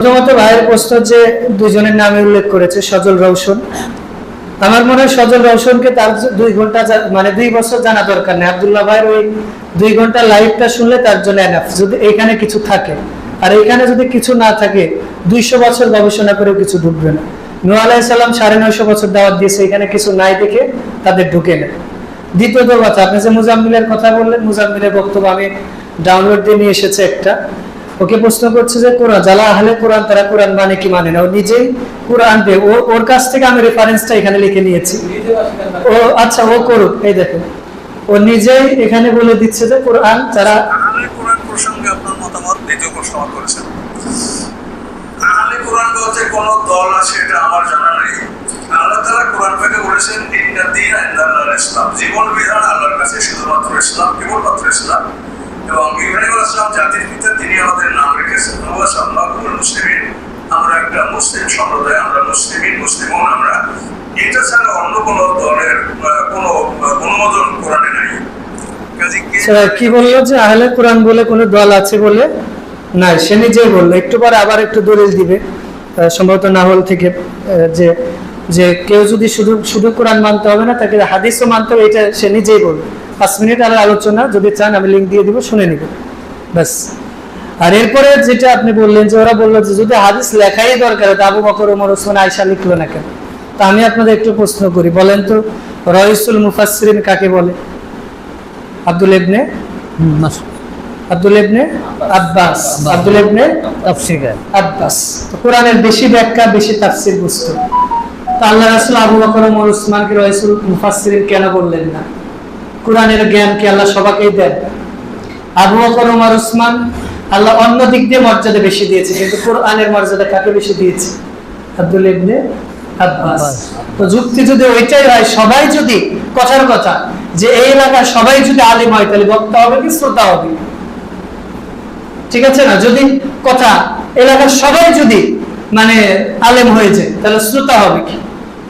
প্রথমত ভাইয়ের যে নামে উল্লেখ করেছে, সজল রৌশন আমার মনে হয় সজল রৌশনকে তার দুই ঘণ্টা মানে দুই বছর জানা দরকার নেই। আব্দুল্লাহ ভাইয়ের ওই দুই ঘণ্টা লাইভটা শুনলে তার জন্য যদি এখানে কিছু থাকে, আর এখানে যদি কিছু না থাকে, দুইশো বছর গবেষণা করেও কিছু ঢুকবে না। নূহ আলাইসাল্লাম সাড়ে নয়শো বছর দাওয়াত দিয়েছে, এখানে কিছু নাই দেখে তাদের ঢুকে নেয়। দ্বিতীয়ত কথা, আপনি যে মুজাম্মিলের কথা বললেন, মুজাম্মিলের বক্তব্য আমি ডাউনলোড দিয়ে নিয়ে এসেছে একটা। ওকে প্রশ্ন করছে যে কোরআন, যারা আহলে কোরআন, তারা কোরআন মানে কি মানে না? ও নিজেই কোরআন দে ও ওর কাছ থেকে আমি রেফারেন্সটা এখানে লিখে নিয়েছি। ও আচ্ছা ও করুক, এই দেখো ও নিজেই এখানে বলে দিচ্ছে যে কোরআন, যারা আহলে কোরআন প্রসঙ্গে আপনার মতামত? দ্বিতীয় প্রশ্ন করেছেন। আহলে কোরআন বলতে কোন দল আছে, এটা আমার জানা নেই। আল্লাহ তাআলা কোরআন থেকে বলেছেন, ইন্না দীন ইনদাল্লাহ ইসলাম। জীবন বিধান আল্লাহর কাছে শুধুমাত্র ইসলাম, কেবলমাত্র ইসলাম। এবং ইব্রাহিম আলাইহিস সালাম জাতির পিতা, তিনি আমাদের নাম রেখেছেন। ওয়া মুসলিমিন, আমরা একটা মুসলিম সম্প্রদায়, আমরা মুসলিমিন, মুসলিমন, আমরা এটা ছাড়া অন্য কোনো দলের কোনো অনুমোদন কোরআনে নাই। কে- বলল যে, আহলে কোরআন বলে কোনো দল আছে বলে না সে নিজেই বলল। একটু পরে আবার একটু দলিল দিবে। সম্ভবত নাহল থেকে যে যে কেউ যদি শুধু শুধু কোরআন মানতে হবে না, তাকে হাদিসও মানতে হবে, এটা সে নিজেই বলবে। পাঁচ মিনিট আর আলোচনা যদি চান আমি লিঙ্ক দিয়ে দিব শুনে নিব। ব্যাস। আর এরপরে যেটা আপনি বললেন যে ওরা বলল যে যদি হাদিস লেখাই দরকার তা আবু বকর ওমর ওসমান আয়সা লিখলো না কেন? তা আমি আপনাদের একটু প্রশ্ন করি বলেন তো রয়সুল মুফাসসিরিন কাকে বলে? আব্দুল ইবনে আব্দুল ইবনে আব্বাস। আব্দুল ইবনে তাফসিরকার আব্বাস। তো কোরআনের বেশি ব্যাখ্যা বেশি তাফসীর বুঝতো। তো আল্লাহ রাসূল আবু বকর ওমর উসমানকে রাসূল মুফাসসিরিন কেন বললেন না? কোরআনের জ্ঞান কি আল্লাহ সবাইকেই দেন? আবু বকর ওমর উসমান, আল্লাহ অন্য দিক দিয়ে মর্যাদা বেশি দিয়েছে, কিন্তু কোরআনের মর্যাদা কাকে বেশি দিয়েছে? আব্দুল ইবনে আব্বাস আব্বাস। তো যুক্তি যদি ওইটাই হয়, সবাই যদি, কথার কথা, যে এই এলাকার সবাই যদি আলিম হয়, তাহলে বক্তা হবে কি, শ্রোতা হবে? ঠিক আছে না? যদি কথা, এলাকার সবাই যদি মানে আলেম হয়ে যায়, তাহলে শ্রোতা হবে কি?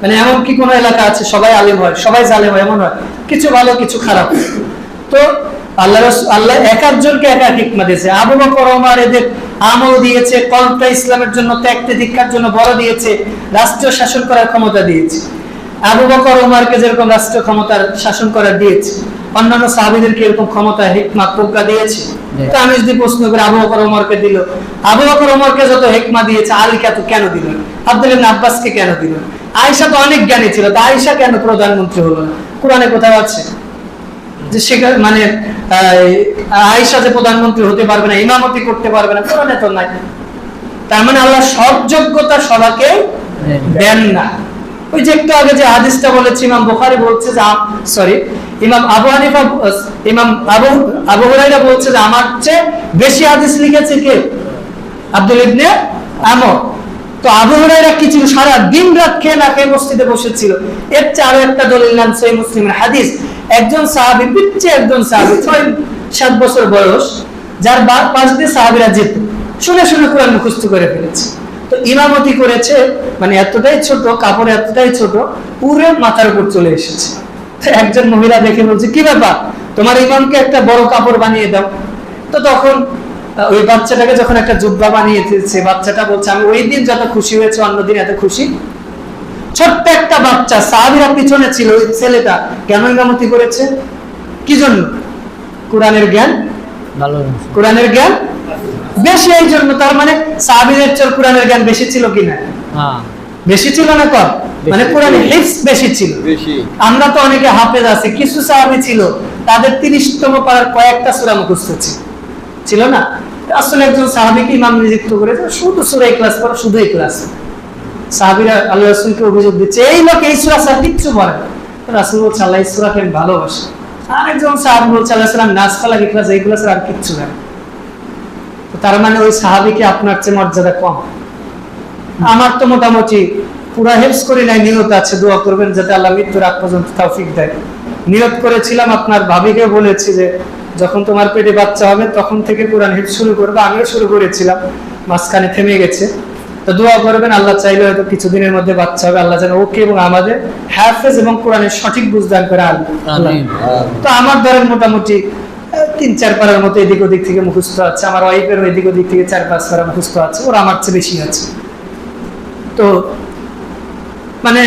মানে এমন কি কোনো এলাকা আছে, সবাই আলেম হয়, সবাই জালেম হয়, এমন হয়? কিছু ভালো কিছু খারাপ। তো আল্লাহ আল্লাহ এক একজনকে এক এক হিকমা দিয়েছে। আবু বকর ওমর এদের আমল দিয়েছে কল্পটা ইসলামের জন্য ত্যাগতে দীক্ষার জন্য বড় দিয়েছে রাষ্ট্রীয় শাসন করার ক্ষমতা দিয়েছে। আবু বকর ওমরকে যেরকম রাষ্ট্রীয় ক্ষমতার শাসন করার দিয়েছে অন্যান্য সাহাবীদেরকে এরকম ক্ষমতা হিকমা প্রজ্ঞা দিয়েছে। তো আমি যদি প্রশ্ন করি আবু বকর ওমরকে দিল? আবু বকর ওমরকে যত হেকমা দিয়েছে আলীকে তো কেন দিল? না? আব্দুল ইবনে আব্বাসকে কেন দিল? না? আয়েশা তো অনেক জ্ঞানী ছিল তো আয়েশা কেন প্রধানমন্ত্রী হলো না? কোরআনে কোথাও আছে যে সেখানে মানে আয়েশা যে প্রধানমন্ত্রী হতে পারবে না, ইমামতি করতে পারবে না, কোরআনে তো নাই। তার মানে আল্লাহ সব যোগ্যতা সবাকে দেন না। ওই যে একটু আগে যে হাদিসটা বলেছি, ইমাম বুখারী বলছে যে সরি ইমাম আবু হানিফা, ইমাম আবু আবু হুরায়রা বলছে যে, আমার চেয়ে বেশি হাদিস লিখেছে কে? আব্দুল ইবনে আমর। তো আবু হুরায়রা কি ছিল? সারা দিন রাত খেয়ে না খেয়ে মসজিদে বসেছিল। এর আরও একটা দলিল নাম সেই মুসলিমের হাদিস। একজন সাহাবী পিচ্ছে একজন সাহাবী, ছয়, সাত বছর বয়স, যার বা- পাশ দিয়ে সাহাবীরা যেত শুনে শুনে কোরআন মুখস্থ করে ফেলেছে। তো ইমামতি করেছে মানে এতটাই ছোট, কাপড় এতটাই ছোট, পুরো মাথার উপর চলে এসেছে। একজন মহিলা দেখে বলছে, কি ব্যাপার? তোমার ইমামকে একটা বড় কাপড় বানিয়ে দাও। তো তখন ওই বাচ্চাটাকে যখন একটা জুব্বা বানিয়ে দিয়েছে বাচ্চাটা বলছে আমি ওই দিন যত খুশি হয়েছে অন্যদিন এত খুশি? ছোট্ট একটা বাচ্চা সাহাবিরা পিছনে ছিল ওই ছেলেটা কেন ইমামতি করেছে? কি জন্য? কোরআনের জ্ঞান? ভালো কোরআনের জ্ঞান? বেশি এই জন্য তার মানে সাহাবিদের চেয়ে কোরআনের জ্ঞান বেশি ছিল কিনা হ্যাঁ। বেশি ছিল না কম? মানে বেশি। কোরআনের হিফস বেশি ছিল। আমরা তো অনেকে হাফেজ আছে কিছু সাহাবি ছিল তাদের তিরিশতম পাড়ার কয়েকটা সুরা মুখস্থ ছিল। ছিল না? আসলে একজন সাহাবিকে ইমাম নিযুক্ত করেছে, শুধু সুরা ক্লাস পড়া, শুধু এই ক্লাস সাহাবিরা আল্লাহ রসুলকে অভিযোগ দিচ্ছে, এই লোক এই সুরা স্যার কিচ্ছু পড়ে রাসুল বলছে, আল্লাহ সুরাকে আমি ভালোবাসি। আরেকজন সাহাবি বলছে, আল্লাহ সালাম নাচ খেলা ক্লাস এই ক্লাসের আর কিচ্ছু না। তার মানে ওই সাহাবিকে আপনার চেয়ে মর্যাদা কম। আমার তো মোটামুটি পুরা হেল্পস করি নাই, নিয়ত আছে, দোয়া করবেন যাতে আল্লাহ মৃত্যুর আগ পর্যন্ত তৌফিক দেয়। নিয়ত করেছিলাম আপনার ভাবিকে বলেছি যে যখন তোমার পেটে বাচ্চা হবে তখন থেকে কোরআন হিট শুরু করবে। আমিও শুরু করেছিলাম মাঝখানে থেমে গেছে। তো দোয়া করবেন আল্লাহ চাইলে হয়তো কিছুদিনের মধ্যে বাচ্চা হবে। আল্লাহ যেন ওকে এবং আমাদের হাফেজ এবং কোরআনের সঠিক বুঝদান করে আল্লাহ তো আমার ধরেন মোটামুটি তিন চার পারার মতো এদিক ওদিক থেকে মুখস্থ আছে। আমার ওয়াইফের এদিক ওদিক থেকে চার পাঁচ পারা মুখস্থ আছে। ওরা আমার চেয়ে বেশি আছে। তো মানে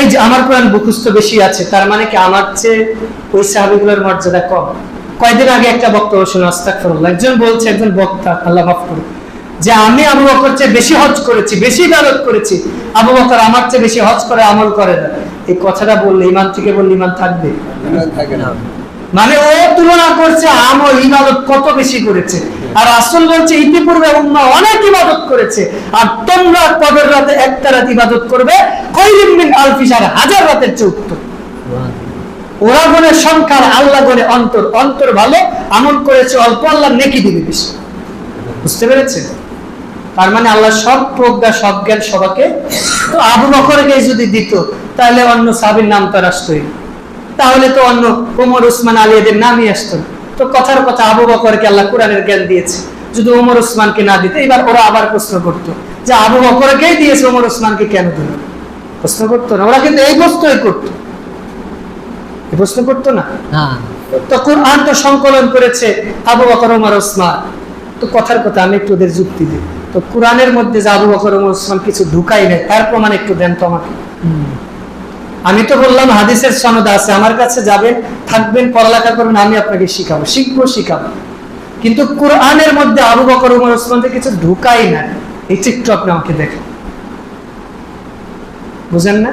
এই যে আমার কোরআন মুখস্থ বেশি আছে তার মানে কি আমার চেয়ে ওই সাহাবিগুলোর মর্যাদা কম? কয়দিন আগে একটা বক্তব্য শুনে আস্তাগফিরুল্লাহ একজন বলছে একজন বক্তা আল্লাহ মাফ করুন যে আমি আবু বকর চেয়ে বেশি হজ করেছি বেশি ইবাদত করেছি। আবু বকর আমার চেয়ে বেশি হজ করে আমল করে না। এই কথাটা বললে ইমান থেকে বললে ইমান থাকবে? মানে ও তুলনা করছে আমল ইবাদত কত বেশি করেছে। আর আসল বলছে ইতিপূর্বে উম্মা অনেক ইবাদত করেছে। আর তোমরা কবের রাতে একটা রাত ইবাদত করবে কয়দিন মিন আলফিসার হাজার রাতের চেয়ে উত্তম। ওরা গণে সংখ্যার আল্লাহ গণে অন্তর। অন্তর ভালো, আমল করেছে অল্প, আল্লাহ নেকি দিবে বেশি। বুঝতে পেরেছে তার মানে আল্লাহ সব প্রজ্ঞা, সব জ্ঞান সবাকে তো আবু বকরকে যদি দিত, তাহলে অন্য সাবির নাম তার আসতোই। তাহলে তো অন্য ওমর, উসমান, আলী এদের নামই আসতো তো কথার কথা আবু বকরকে আল্লাহ কোরআনের জ্ঞান দিয়েছে। যদি ওমর, উসমানকে না দিতে এবার ওরা আবার প্রশ্ন করতো যে আবু বকরকেই দিয়েছে, ওমর, উসমানকে কেন দিল? প্রশ্ন করতো না। ওরা কিন্তু এই প্রশ্নই করতো। প্রশ্ন করতো না? হ্যাঁ। তো কোরআন তো সংকলন করেছে আবু বকর ওমর ওসমান। তো কথার কথা আমি একটু ওদের যুক্তি দিই। তো কোরআনের মধ্যে যে আবু বকর ওমর ওসমান কিছু ঢুকাই নেই তার প্রমাণ একটু দেন তো আমাকে। আমি তো বললাম হাদিসের সনদ আছে আমার কাছে যাবেন থাকবেন পড়ালেখা করবেন আমি আপনাকে শিখাবো শিখব শিখাবো। কিন্তু কোরআনের মধ্যে আবু বকর ওমর ওসমান যে কিছু ঢুকাই না। এই চিত্র আপনি আমাকে দেখেন বুঝেন না?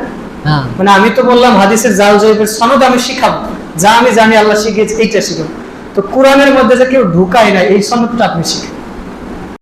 মানে আমি তো বললাম হাদিসের জাল জয়বের সনদ আমি শিখাবো। যা আমি জানি আল্লাহ শিখিয়েছি, এইটা শিখাবো। তো কোরআনের মধ্যে যে কেউ ঢুকায় না, এই সনদটা আপনি শিখেন